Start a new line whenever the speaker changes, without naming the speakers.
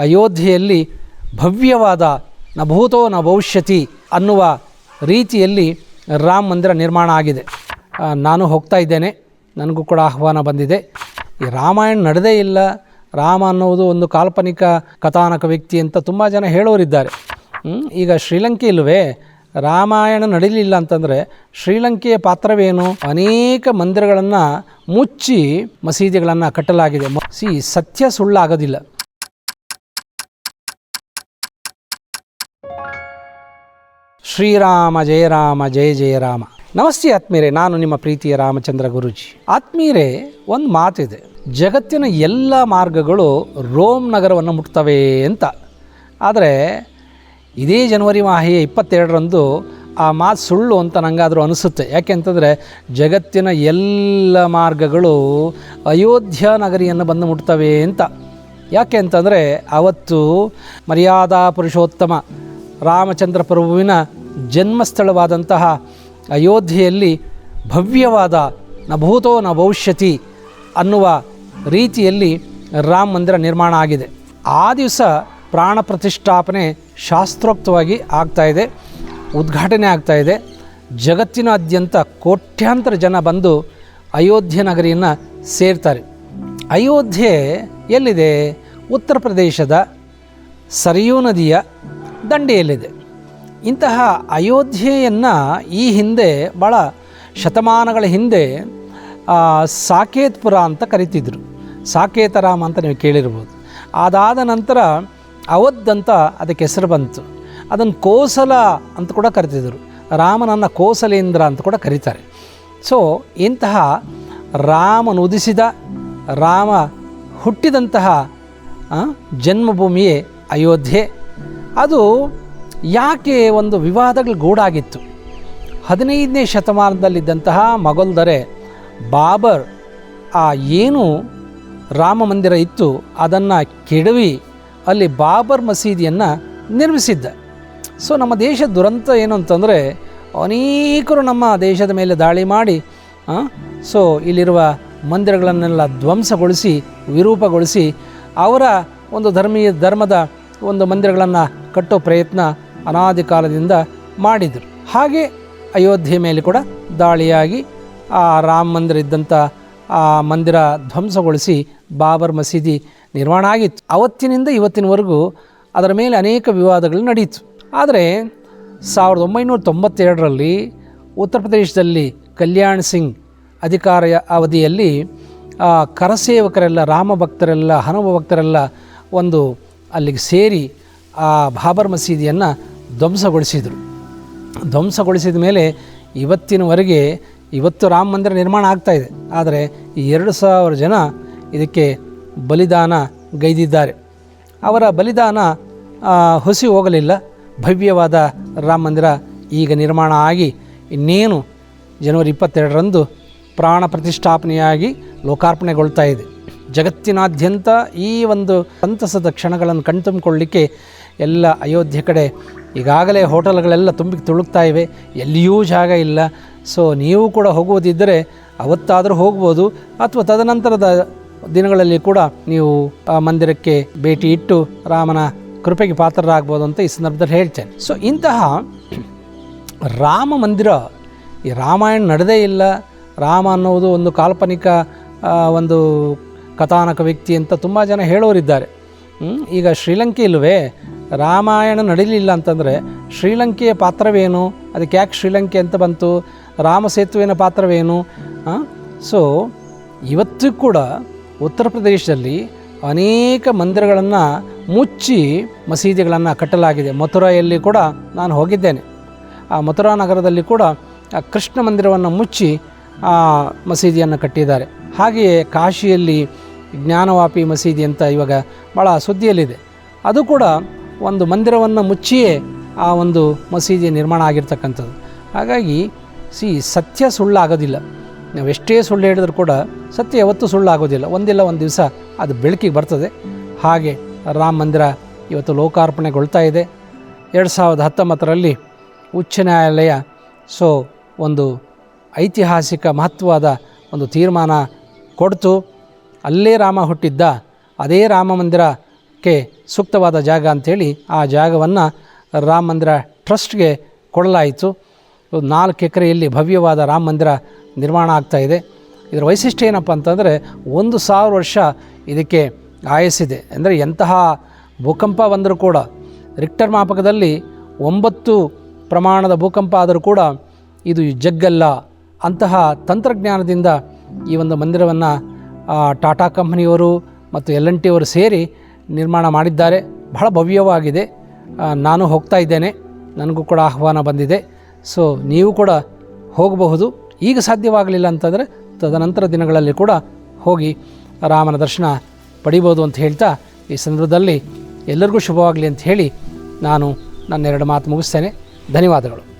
ಅಯೋಧ್ಯೆಯಲ್ಲಿ ಭವ್ಯವಾದ ನ ಭೂತೋ ನ ಭವಿಷ್ಯತಿ ಅನ್ನುವ ರೀತಿಯಲ್ಲಿ ರಾಮ ಮಂದಿರ ನಿರ್ಮಾಣ ಆಗಿದೆ. ನಾನು ಹೋಗ್ತಾ ಇದ್ದೇನೆ. ನನಗೂ ಕೂಡ ಆಹ್ವಾನ ಬಂದಿದೆ. ಈ ರಾಮಾಯಣ ನಡೆದೇ ಇಲ್ಲ. ರಾಮ ಅನ್ನೋದು ಒಂದು ಕಾಲ್ಪನಿಕ ಕಥಾನಕ ವ್ಯಕ್ತಿ ಅಂತ ತುಂಬ ಜನ ಹೇಳೋರಿದ್ದಾರೆ? ಈಗ ಶ್ರೀಲಂಕೆ ಇಲ್ಲವೇ? ರಾಮಾಯಣ ನಡೀಲಿಲ್ಲ ಅಂತಂದರೆ ಶ್ರೀಲಂಕೆಯ ಪಾತ್ರವೇನು? ಅನೇಕ ಮಂದಿರಗಳನ್ನು ಮುಚ್ಚಿ ಮಸೀದಿಗಳನ್ನು ಕಟ್ಟಲಾಗಿದೆ. ಸಿ, ಸತ್ಯ ಸುಳ್ಳಾಗೋದಿಲ್ಲ. ಶ್ರೀರಾಮ, ಜಯ ರಾಮ, ಜಯ ಜಯ ರಾಮ. ನಮಸ್ತೆ ಆತ್ಮೀಯರೇ, ನಾನು ನಿಮ್ಮ ಪ್ರೀತಿಯ ರಾಮಚಂದ್ರ ಗುರುಜಿ. ಆತ್ಮೀಯರೇ, ಒಂದು ಮಾತಿದೆ. ಜಗತ್ತಿನ ಎಲ್ಲ ಮಾರ್ಗಗಳು ರೋಮ್ ನಗರವನ್ನು ಮುಟ್ತವೆ ಅಂತ. ಆದರೆ, ಇದೇ ಜನವರಿ ಮಾಹೆಯ ಇಪ್ಪತ್ತೆರಡರಂದು ಆ ಮಾತು ಸುಳ್ಳು ಅಂತ ನನಗಾದರೂ ಅನಿಸುತ್ತೆ. ಯಾಕೆ ಅಂತಂದರೆ, ಜಗತ್ತಿನ ಎಲ್ಲ ಮಾರ್ಗಗಳು ಅಯೋಧ್ಯ ನಗರಿಯನ್ನು ಬಂದು ಮುಟ್ತವೆ ಅಂತ. ಯಾಕೆ ಅಂತಂದರೆ, ಅವತ್ತು ಮರ್ಯಾದಾ ಪುರುಷೋತ್ತಮ ರಾಮಚಂದ್ರ ಪ್ರಭುವಿನ ಜನ್ಮಸ್ಥಳವಾದಂತಹ ಅಯೋಧ್ಯೆಯಲ್ಲಿ ಭವ್ಯವಾದ ನಭೂತೋ ಭೂತೋ ನ ಭವಿಷ್ಯತಿ ಅನ್ನುವ ರೀತಿಯಲ್ಲಿ ರಾಮ ಮಂದಿರ ನಿರ್ಮಾಣ ಆಗಿದೆ. ಆ ದಿವಸ ಪ್ರಾಣ ಪ್ರತಿಷ್ಠಾಪನೆ ಶಾಸ್ತ್ರೋಕ್ತವಾಗಿ ಆಗ್ತಾ ಇದೆ, ಉದ್ಘಾಟನೆ ಆಗ್ತಾ ಇದೆ. ಜಗತ್ತಿನಾದ್ಯಂತ ಕೋಟ್ಯಾಂತರ ಜನ ಬಂದು ಅಯೋಧ್ಯೆ ನಗರಿಯನ್ನು ಸೇರ್ತಾರೆ. ಅಯೋಧ್ಯೆ ಎಲ್ಲಿದೆ? ಉತ್ತರ ಪ್ರದೇಶದ ಸರಿಯೂ ನದಿಯ ದಂಡೆಯಲ್ಲಿದೆ. ಇಂತಹ ಅಯೋಧ್ಯೆಯನ್ನು ಈ ಹಿಂದೆ ಭಾಳ ಶತಮಾನಗಳ ಹಿಂದೆ ಸಾಕೇತ್ಪುರ ಅಂತ ಕರಿತಿದ್ರು. ಸಾಕೇತರಾಮ ಅಂತ ನೀವು ಕೇಳಿರ್ಬೋದು. ಅದಾದ ನಂತರ ಅವಧ್ ಅಂತ ಅದಕ್ಕೆ ಹೆಸರು ಬಂತು. ಅದನ್ನು ಕೋಸಲ ಅಂತ ಕೂಡ ಕರಿತಿದ್ರು. ರಾಮನನ್ನು ಕೋಸಲೇಂದ್ರ ಅಂತ ಕೂಡ ಕರೀತಾರೆ. ಸೊ ಇಂತಹ ರಾಮನುದಿಸಿದ ರಾಮ ಹುಟ್ಟಿದಂತಹ ಜನ್ಮಭೂಮಿಯೇ ಅಯೋಧ್ಯೆ. ಅದು ಯಾಕೆ ಒಂದು ವಿವಾದಗಳು ಗೂಡಾಗಿತ್ತು? ಹದಿನೈದನೇ ಶತಮಾನದಲ್ಲಿದ್ದಂತಹ ಮೊಘಲ್ದರೆ ಬಾಬರ್ ಆ ಏನು ರಾಮ ಮಂದಿರ ಇತ್ತು ಅದನ್ನು ಕೆಡವಿ ಅಲ್ಲಿ ಬಾಬರ್ ಮಸೀದಿಯನ್ನು ನಿರ್ಮಿಸಿದ್ದ. ಸೊ ನಮ್ಮ ದೇಶ ದುರಂತ ಏನು ಅಂತಂದರೆ ಅನೇಕರು ನಮ್ಮ ದೇಶದ ಮೇಲೆ ದಾಳಿ ಮಾಡಿ ಸೊ ಇಲ್ಲಿರುವ ಮಂದಿರಗಳನ್ನೆಲ್ಲ ಧ್ವಂಸಗೊಳಿಸಿ, ವಿರೂಪಗೊಳಿಸಿ ಅವರ ಒಂದು ಧರ್ಮೀಯ ಧರ್ಮದ ಒಂದು ಮಂದಿರಗಳನ್ನು ಕಟ್ಟೋ ಪ್ರಯತ್ನ ಅನಾದಿ ಕಾಲದಿಂದ ಮಾಡಿದರು. ಹಾಗೆ ಅಯೋಧ್ಯೆ ಮೇಲೆ ಕೂಡ ದಾಳಿಯಾಗಿ ಆ ರಾಮ ಮಂದಿರ ಇದ್ದಂಥ ಆ ಮಂದಿರ ಧ್ವಂಸಗೊಳಿಸಿ ಬಾಬರ್ ಮಸೀದಿ ನಿರ್ಮಾಣ ಆಗಿತ್ತು. ಅವತ್ತಿನಿಂದ ಇವತ್ತಿನವರೆಗೂ ಅದರ ಮೇಲೆ ಅನೇಕ ವಿವಾದಗಳು ನಡೆಯಿತು. ಆದರೆ ಸಾವಿರದ ಒಂಬೈನೂರ ತೊಂಬತ್ತೆರಡರಲ್ಲಿ ಉತ್ತರ ಪ್ರದೇಶದಲ್ಲಿ ಕಲ್ಯಾಣ್ ಸಿಂಗ್ ಅಧಿಕಾರ ಅವಧಿಯಲ್ಲಿ ಕರಸೇವಕರೆಲ್ಲ, ರಾಮ ಭಕ್ತರೆಲ್ಲ, ಹನುಮ ಭಕ್ತರೆಲ್ಲ ಒಂದು ಅಲ್ಲಿಗೆ ಸೇರಿ ಆ ಬಾಬರ್ ಮಸೀದಿಯನ್ನು ಧ್ವಂಸಗೊಳಿಸಿದರು. ಧ್ವಂಸಗೊಳಿಸಿದ ಮೇಲೆ ಇವತ್ತಿನವರೆಗೆ ಇವತ್ತು ರಾಮ ಮಂದಿರ ನಿರ್ಮಾಣ ಆಗ್ತಾ ಇದೆ. ಆದರೆ ಈ ಎರಡು ಸಾವಿರ ಜನ ಇದಕ್ಕೆ ಬಲಿದಾನ ಗೈದಿದ್ದಾರೆ. ಅವರ ಬಲಿದಾನ ಹುಸಿ ಹೋಗಲಿಲ್ಲ. ಭವ್ಯವಾದ ರಾಮ ಮಂದಿರ ಈಗ ನಿರ್ಮಾಣ ಆಗಿ ಇನ್ನೇನು ಜನವರಿ ಇಪ್ಪತ್ತೆರಡರಂದು ಪ್ರಾಣ ಪ್ರತಿಷ್ಠಾಪನೆಯಾಗಿ ಲೋಕಾರ್ಪಣೆಗೊಳ್ತಾ ಇದೆ. ಜಗತ್ತಿನಾದ್ಯಂತ ಈ ಒಂದು ಸಂತಸದ ಕ್ಷಣಗಳನ್ನು ಕಣ್ತುಂಬಿಕೊಳ್ಳಿಕ್ಕೆ ಎಲ್ಲ ಅಯೋಧ್ಯೆ ಕಡೆ ಈಗಾಗಲೇ ಹೋಟೆಲ್ಗಳೆಲ್ಲ ತುಂಬಿ ತುಳುಕ್ತಾ ಇವೆ, ಎಲ್ಲಿಯೂ ಜಾಗ ಇಲ್ಲ. ಸೊ ನೀವು ಕೂಡ ಹೋಗುವುದಿದ್ದರೆ ಅವತ್ತಾದರೂ ಹೋಗ್ಬೋದು, ಅಥವಾ ತದನಂತರದ ದಿನಗಳಲ್ಲಿ ಕೂಡ ನೀವು ಆ ಮಂದಿರಕ್ಕೆ ಭೇಟಿ ಇಟ್ಟು ರಾಮನ ಕೃಪೆಗೆ ಪಾತ್ರರಾಗ್ಬೋದು ಅಂತ ಈ ಸಂದರ್ಭದಲ್ಲಿ ಹೇಳ್ತೇನೆ. ಸೊ ಇಂತಹ ರಾಮ ಮಂದಿರ, ಈ ರಾಮಾಯಣ ನಡೆದೇ ಇಲ್ಲ. ರಾಮ ಅನ್ನೋದು ಒಂದು ಕಾಲ್ಪನಿಕ ಒಂದು ಕಥಾನಕ ವ್ಯಕ್ತಿ ಅಂತ ತುಂಬ ಜನ ಹೇಳೋರಿದ್ದಾರೆ? ಈಗ ಶ್ರೀಲಂಕೆ ಇಲ್ಲವೇ ರಾಮಾಯಣ ನಡೀಲಿಲ್ಲ ಅಂತಂದರೆ ಶ್ರೀಲಂಕೆಯ ಪಾತ್ರವೇನು? ಅದಕ್ಕೆ ಯಾಕೆ ಶ್ರೀಲಂಕೆ ಅಂತ ಬಂತು? ರಾಮ ಸೇತುವೆನ ಪಾತ್ರವೇನು? ಸೊ ಇವತ್ತು ಕೂಡ ಉತ್ತರ ಪ್ರದೇಶದಲ್ಲಿ ಅನೇಕ ಮಂದಿರಗಳನ್ನು ಮುಚ್ಚಿ ಮಸೀದಿಗಳನ್ನು ಕಟ್ಟಲಾಗಿದೆ. ಮಥುರಾಯಲ್ಲಿ ಕೂಡ ನಾನು ಹೋಗಿದ್ದೇನೆ. ಆ ಮಥುರಾ ನಗರದಲ್ಲಿ ಕೂಡ ಆ ಕೃಷ್ಣ ಮಂದಿರವನ್ನು ಮುಚ್ಚಿ ಆ ಮಸೀದಿಯನ್ನು ಕಟ್ಟಿದ್ದಾರೆ. ಹಾಗೆಯೇ ಕಾಶಿಯಲ್ಲಿ ಜ್ಞಾನವಾಪಿ ಮಸೀದಿ ಅಂತ ಇವಾಗ ಭಾಳ ಸುದ್ದಿಯಲ್ಲಿದೆ. ಅದು ಕೂಡ ಒಂದು ಮಂದಿರವನ್ನು ಮುಚ್ಚಿಯೇ ಆ ಒಂದು ಮಸೀದಿ ನಿರ್ಮಾಣ ಆಗಿರ್ತಕ್ಕಂಥದ್ದು. ಹಾಗಾಗಿ ಸಿ, ಸತ್ಯ ಸುಳ್ಳಾಗೋದಿಲ್ಲ. ನಾವು ಎಷ್ಟೇ ಸುಳ್ಳು ಹೇಳಿದ್ರು ಕೂಡ ಸತ್ಯ ಯಾವತ್ತೂ ಸುಳ್ಳಾಗೋದಿಲ್ಲ. ಒಂದಿಲ್ಲ, ಒಂದು ದಿವಸ ಅದು ಬೆಳಕಿಗೆ ಬರ್ತದೆ. ಹಾಗೆ ರಾಮ ಮಂದಿರ ಇವತ್ತು ಲೋಕಾರ್ಪಣೆಗೊಳ್ತಾ ಇದೆ. ಎರಡು ಸಾವಿರದ ಹತ್ತೊಂಬತ್ತರಲ್ಲಿ ಉಚ್ಚ ನ್ಯಾಯಾಲಯ ಸೊ ಒಂದು ಐತಿಹಾಸಿಕ ಮಹತ್ವದ ಒಂದು ತೀರ್ಮಾನ ಕೊಡ್ತು. ಅಲ್ಲೇ ರಾಮ ಹುಟ್ಟಿದ್ದ, ಅದೇ ರಾಮ ಮಂದಿರ ಕ್ಕೆ ಸೂಕ್ತವಾದ ಜಾಗ ಅಂಥೇಳಿ ಆ ಜಾಗವನ್ನು ರಾಮ ಮಂದಿರ ಟ್ರಸ್ಟ್ಗೆ ಕೊಡಲಾಯಿತು. ನಾಲ್ಕು ಎಕರೆಯಲ್ಲಿ ಭವ್ಯವಾದ ರಾಮ ಮಂದಿರ ನಿರ್ಮಾಣ ಆಗ್ತಾ ಇದೆ. ಇದರ ವೈಶಿಷ್ಟ್ಯ ಏನಪ್ಪ ಅಂತಂದರೆ ಒಂದು ಸಾವಿರ ವರ್ಷ ಇದಕ್ಕೆ ಆಯಸ್ಸಿದೆ. ಅಂದರೆ ಎಂತಹ ಭೂಕಂಪ ಬಂದರೂ ಕೂಡ ರಿಕ್ಟರ್ ಮಾಪಕದಲ್ಲಿ ಒಂಬತ್ತು ಪ್ರಮಾಣದ ಭೂಕಂಪ ಆದರೂ ಕೂಡ ಇದು ಜಗ್ಗಲ್ಲ. ಅಂತಹ ತಂತ್ರಜ್ಞಾನದಿಂದ ಈ ಒಂದು ಮಂದಿರವನ್ನು ಟಾಟಾ ಕಂಪ್ನಿಯವರು ಮತ್ತು ಎಲ್ ಎನ್ ಟಿ ಅವರು ಸೇರಿ ನಿರ್ಮಾಣ ಮಾಡಿದ್ದಾರೆ. ಬಹಳ ಭವ್ಯವಾಗಿದೆ. ನಾನು ಹೋಗ್ತಾ ಇದ್ದೇನೆ. ನನಗೂ ಕೂಡ ಆಹ್ವಾನ ಬಂದಿದೆ. ಸೊ ನೀವು ಕೂಡ ಹೋಗಬಹುದು. ಈಗ ಸಾಧ್ಯವಾಗಲಿಲ್ಲ ಅಂತಂದರೆ ತದನಂತರ ದಿನಗಳಲ್ಲಿ ಕೂಡ ಹೋಗಿ ರಾಮನ ದರ್ಶನ ಪಡಿಬೋದು ಅಂತ ಹೇಳ್ತಾ ಈ ಸಂದರ್ಭದಲ್ಲಿ ಎಲ್ಲರಿಗೂ ಶುಭವಾಗಲಿ ಅಂತ ಹೇಳಿ ನಾನು ನನ್ನೆರಡು ಮಾತು ಮುಗಿಸ್ತೇನೆ. ಧನ್ಯವಾದಗಳು.